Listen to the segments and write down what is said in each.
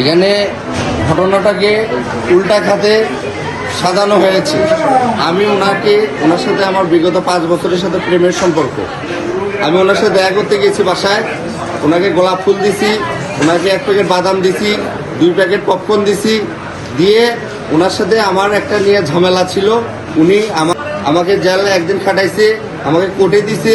এখানে ঘটনাটাকে উল্টা খাতে সাজানো হয়েছে। আমি ওনাকে, ওনার সাথে আমার বিগত পাঁচ বছরের সাথে প্রেমের সম্পর্ক। আমি ওনার সাথে দেখা করতে গেছি বাসায়। ওনাকে গোলাপ ফুল দিছি, ওনাকে এক প্যাকেট বাদাম দিছি, দুই প্যাকেট পপকর্ন দিছি। দিয়ে ওনার সাথে আমার একটা নিয়ে ঝামেলা ছিল। উনি আমাকে জেলে একদিন খাটাইছে, আমাকে কোর্টে দিছে।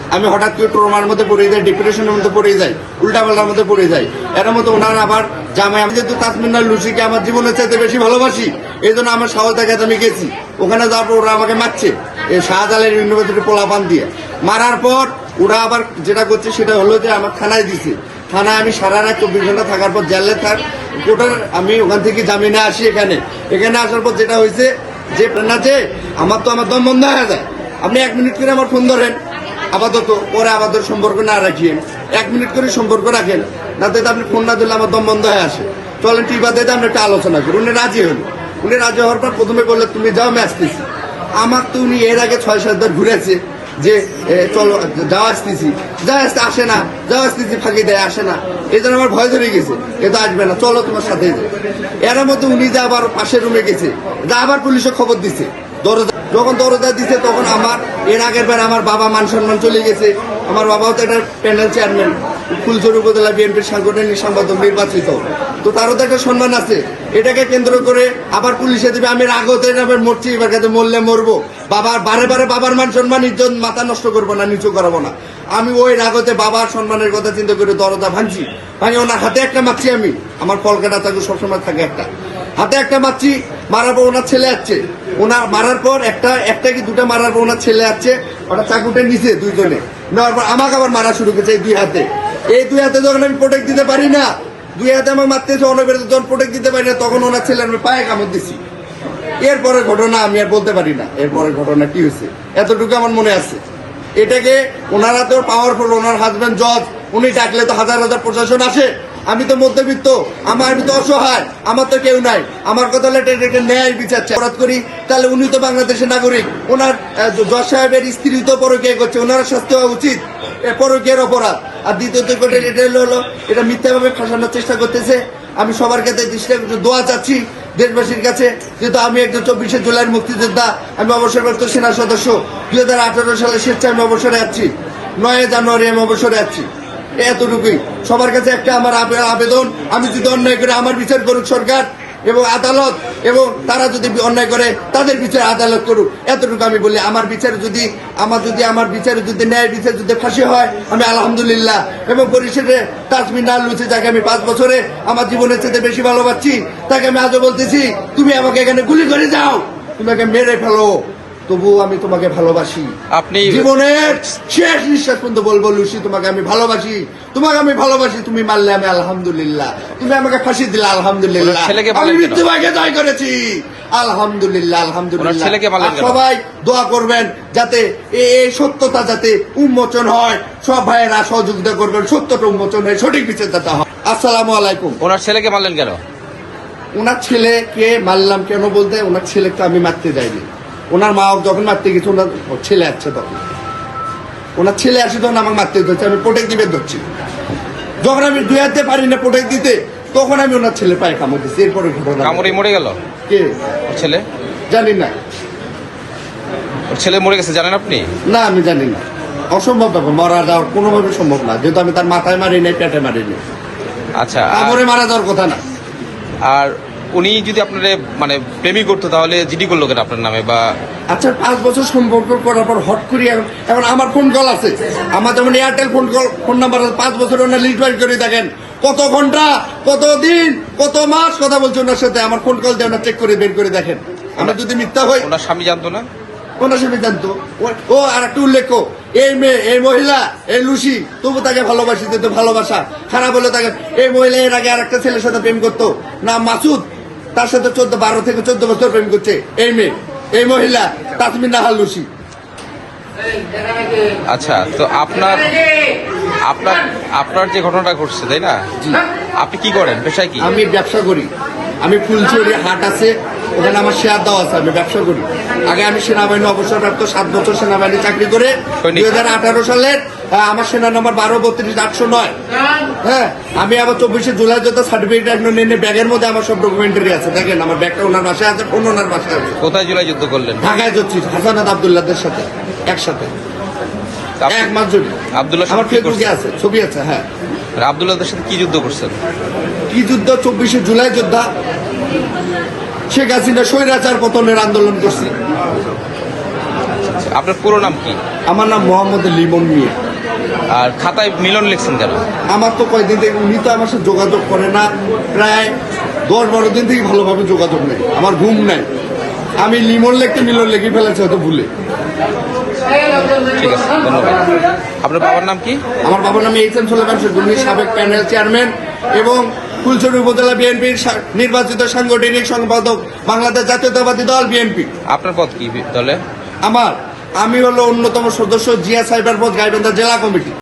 আমি হঠাৎ করে ট্রমার মধ্যে পড়ে যাই ডিপ্রেশনের মধ্যে পড়ে যাই, উল্টাপাল্টার মধ্যে পড়ে যাই। এর মধ্যে ওনার আবার জামাই, আমি যেহেতু তাসমিনার লুসিকে আমার জীবনের চাইতে বেশি ভালোবাসি এই জন্য আমার সাহস দেখাতে আমি গেছি। ওখানে যাওয়ার পর ওরা আমাকে মারছে, এই শাহজালের ইউনিভার্সিটি পোলাপান দিয়ে। মারার পর ওরা আবার যেটা করছে, সেটা হলো যে আমার থানায় দিছে। থানায় আমি সারা রাত চব্বিশ ঘণ্টা থাকার পর জেলে থাক কোর্টের আমি ওখান থেকে জামিনে আসি এখানে। এখানে আসার পর যেটা হয়েছে, যে প্রেরণা আছে আমার তো আমার দম বন্ধ হয়ে যায়। আপনি এক মিনিট করে আমার ফোন ধরেন। আপাতত পরে আপাতত সম্পর্ক না রাখিয়েন। এক মিনিট করে সম্পর্ক রাখেন, না তো আপনি ফোন না দিলে আমার দম বন্ধ হয়ে আসে। চলেন টিপাতে আমরা একটা আলোচনা করি। উনি রাজি হল উনি রাজি হওয়ার পর প্রথমে বললে তুমি যাও আমি আসতেছি আমার তো উনি এর আগে ছয় সাতবার ঘুরেছে যে চলো যাওয়া আসতেছি যা আসতে আসে না। যাওয়া আসতেছি ফাঁকি দেয়, আসে না। এই জন্য আমার ভয় ধরে গেছে এ তো আসবে না, চলো তোমার সাথে এর মধ্যে উনি যে আবার পাশের রুমে গেছে, যা আবার পুলিশে খবর দিছে। দরজা যখন দরজা দিছে, তখন আমার, এর আগের বার আমার বাবা মান সম্মান চলে গেছে। আমার বাবাও তো একটা প্যানেল চেয়ারম্যান ফুলচুর উপজেলা বিএনপির সাংগঠনিক সম্পাদক, নির্বাচিত। তো তারও তো একটা সম্মান আছে। এটাকে কেন্দ্র করে আবার পুলিশে দেবে, আমি রাগতে মরছি, এবার কাছে মরলে মরবো। বাবার, বারে বারে বাবার মান সম্মান, ইজ্জত মাথা নষ্ট করব না, নিচু করাবো না। আমি ওই রাগতে বাবার সম্মানের কথা চিন্তা করে দরজা ভাঙছি। ভাঙি ওনার হাতে একটা মারছি আমি। আমার কলকাতা থাকে সবসময় থাকে একটা। হাতে একটা মারছি মারার পর ওনার ছেলে আসছে ওনার মারার পর একটা একটা কি দুটা মারার পর ওনার ছেলে আসছে ওটা চাকুটা নিচে দুইজনে। নেওয়ার পর আমাকে আবার মারা শুরু করেছে এই দুই হাতে। এই দুই হাতে যখন আমি প্রোটেক্ট দিতে পারি না, দুই হাতে আমার মারতেছে অনবের যখন প্রোটেক্ট দিতে পারি না, তখন ওনার ছেলে আমি পায়ে কামড় দিছি। এরপরে ঘটনা আমি আর বলতে পারি না। এরপরে ঘটনা কি হয়েছে? এতটুকু আমার মনে আছে। এটাকে ওনারা তো পাওয়ারফুল ওনার হাজব্যান্ড জজ উনি ডাকলে তো হাজার হাজার প্রশাসন আসে আমি তো মধ্যবিত্ত, আমার আমি তো অসহায়, আমার তো কেউ নাই। আমার কথা এটা ন্যায় বিচার। অপরাধ করি, তাহলে উনি তো বাংলাদেশের নাগরিক। ওনার জজ সাহেবের স্ত্রী তো পরকীয়া করছে, ওনার শাস্তি হওয়া উচিত। পরকীয়ার অপরাধ। আর দ্বিতীয়ত এটা হলো, এটা মিথ্যাভাবে ফাঁসানোর চেষ্টা করতেছে। আমি সবার কাছে দোয়া চাচ্ছি দেশবাসীর কাছে, যেহেতু আমি একজন চব্বিশে জুলাইয়ের মুক্তিযোদ্ধা, আমি অবসরপ্রাপ্ত সেনা সদস্য। দুই হাজার আঠারো সালে স্বেচ্ছায় আমি অবসরে আছি। নয় জানুয়ারি আমি অবসরে আছি। এতটুকুই। সবার কাছে একটা আমার আবেদন, আমি যদি অন্যায় করে আমার বিচার করুক সরকার এবং আদালত, এবং তারা যদি অন্যায় করে, তাদের বিচার আদালত করুক। এতটুকু আমি বলি, আমার বিচারে যদি, আমার যদি, আমার বিচারে যদি, ন্যায় বিচার যদি ফাঁসি হয়, আমি আলহামদুলিল্লাহ। এবং পরিশেষে তাজমিন নাল লুচি যাকে আমি পাঁচ বছরে আমার জীবনের চেয়ে বেশি ভালোবাসছি, তাকে আমি আজও বলতেছি, তুমি আমাকে এখানে গুলি করে যাও তুমি তোমাকে মেরে ফেলো। তবুও আমি তোমাকে ভালোবাসি। আপনি জীবনের শেষ নিঃশ্বাস পর্যন্ত বলব লুসি তোমাকে আমি ভালোবাসি। তোমাকে আমি ভালোবাসি তুমি মারলে আমি আলহামদুলিল্লাহ। তুমি আমাকে ফাঁসি দিলে আলহামদুলিল্লাহ। আমি মৃত্যুভাগে জয় করেছি। আলহামদুলিল্লাহ আলহামদুলিল্লাহ? সবাই দোয়া করবেন যাতে এই সত্যতা যাতে উন্মোচন হয়। সব ভাইয়েরা সহযোগিতা করবেন সত্যটা উন্মোচন হয় সঠিক বিচার যাতে হয়। আসসালামু আলাইকুম। ওনার ছেলেকে মারলেন কেন? ওনার ছেলেকে মারলাম কেন বলতে? ওনার ছেলেকে আমি মারতে যাইনি। ওনার মা যখন মারতে গেছে ওনার ছেলে আসছে তখন। ওনার ছেলে আসে তখন আমাকে মারতে ধরছে আমি প্রোটেক্ট দিবে ধরছি। যখন আমি দুই হাতে পারি না প্রোটেক্ট দিতে তখন আমি ওনার ছেলে পায়ে কামড় দিচ্ছি এরপরে ঘটনা কামড়ে মরে গেল? কে? ছেলে? জানি না। ওর ছেলে মরে গেছে জানেন আপনি? না আমি জানি না। অসম্ভব ব্যাপার মারা যাওয়ার কোনোভাবে সম্ভব না যেহেতু আমি তার মাথায় মারি নাই পেটে মারি নাই। আচ্ছা কামড়ে মারা যাওয়ার কথা না। আর উনি যদি আপনার মানে প্রেমী করতো তাহলে জিডি করল কেন আপনার নামে? বা আচ্ছা পাঁচ বছর সম্পর্ক করার পর হট করি এখন আমার ফোন কল আছে। আমার যেমন Airtel phone call phone number আছে পাঁচ বছর ওনার লিস্ট বাইর করে দেখেন। কত ঘণ্টা কত দিন কত মাস কথা বলছে ওনার সাথে আমার ফোন কল দিয়ে ওনার চেক করে বের করে দেখেন। আমরা যদি মিথ্যা হই ওনার স্বামী জানতো না? ওনার সাথে জানতো। ও- ও আর একটা উল্লেখ এই মেয়ে এই মহিলা এই লুসি তবু তাকে ভালোবাসি তো ভালোবাসা। খারাপ হলে তাকে এই মহিলা এর আগে আর একটা ছেলের সাথে প্রেম করতো না মাসুদ। তার সাথে চোদ্দ বারো থেকে চোদ্দ বছর প্রেম করছে। এই মেয়ে এই মহিলা তাসমিন নাহাল লুসি আচ্ছা তো আপনার আপনার আপনার যে ঘটনাটা ঘটছে তাই না? আপনি কি করেন? পেশায় কি? আমি ব্যবসা করি। আমি ফুলচুরি হাট আছে ওখানে আমার শেয়ার দেওয়া আছে আমি ব্যবসা করি। আগে আমি সেনাবাহিনী অবসরপ্রাপ্ত সাত বছর সেনাবাহিনী চাকরি করে। দুই হাজার আঠারো সালের আমার সেনা নম্বর বারো বত্রিশ আটশো নয়। হ্যাঁ আমি আবার চব্বিশে জুলাই যত সার্টিফিকেট এখন নিয়ে ব্যাগের মধ্যে আমার সব ডকুমেন্টারি আছে। দেখেন আমার ব্যাগটা ওনার বাসায় আছে ফোন ওনার বাসায় আছে? কোথায় জুলাই যুদ্ধ করলেন? ঢাকায় যাচ্ছি হাসানাত আবদুল্লাহদের সাথে একসাথে। এক মাস জুড়ে। আবদুল্লাহ আমার ফেসবুকে আছে ছবি আছে হ্যাঁ। আবদুল্লাহদের সাথে কি যুদ্ধ করছেন? কি যুদ্ধ? চব্বিশে জুলাই যোদ্ধা। শেখ হাসিনা স্বৈরাচার পতনের আন্দোলন করছি। আপনার পুরো নাম কি? আমার নাম মোহাম্মদ লিমন মিয়া। আর খাতায় মিলন লিখছেন কেন? আমার তো কয়েকদিন থেকে উনি তো আমার সাথে যোগাযোগ করে না। প্রায় দশ বারো দিন থেকে ভালোভাবে যোগাযোগ নেই। আমার ঘুম নাই। আমি লিমন লিখতে মিলন লিখে ফেলেছি হয়তো ভুলে। ঠিক আছে ধন্যবাদ। আপনার বাবার নাম কি? আমার বাবার নাম এইচ এম সোলেমান সাবেক প্যানেল চেয়ারম্যান এবং ফুলছড়ি উপজেলা বিএনপির নির্বাচিত সাংগঠনিক সম্পাদক বাংলাদেশ জাতীয়তাবাদী দল বিএনপি। আপনার পদ কি দলে? আমার। আমি হলো অন্যতম সদস্য জিয়া সাইবার পথ গাইবান্ধা জেলা কমিটি।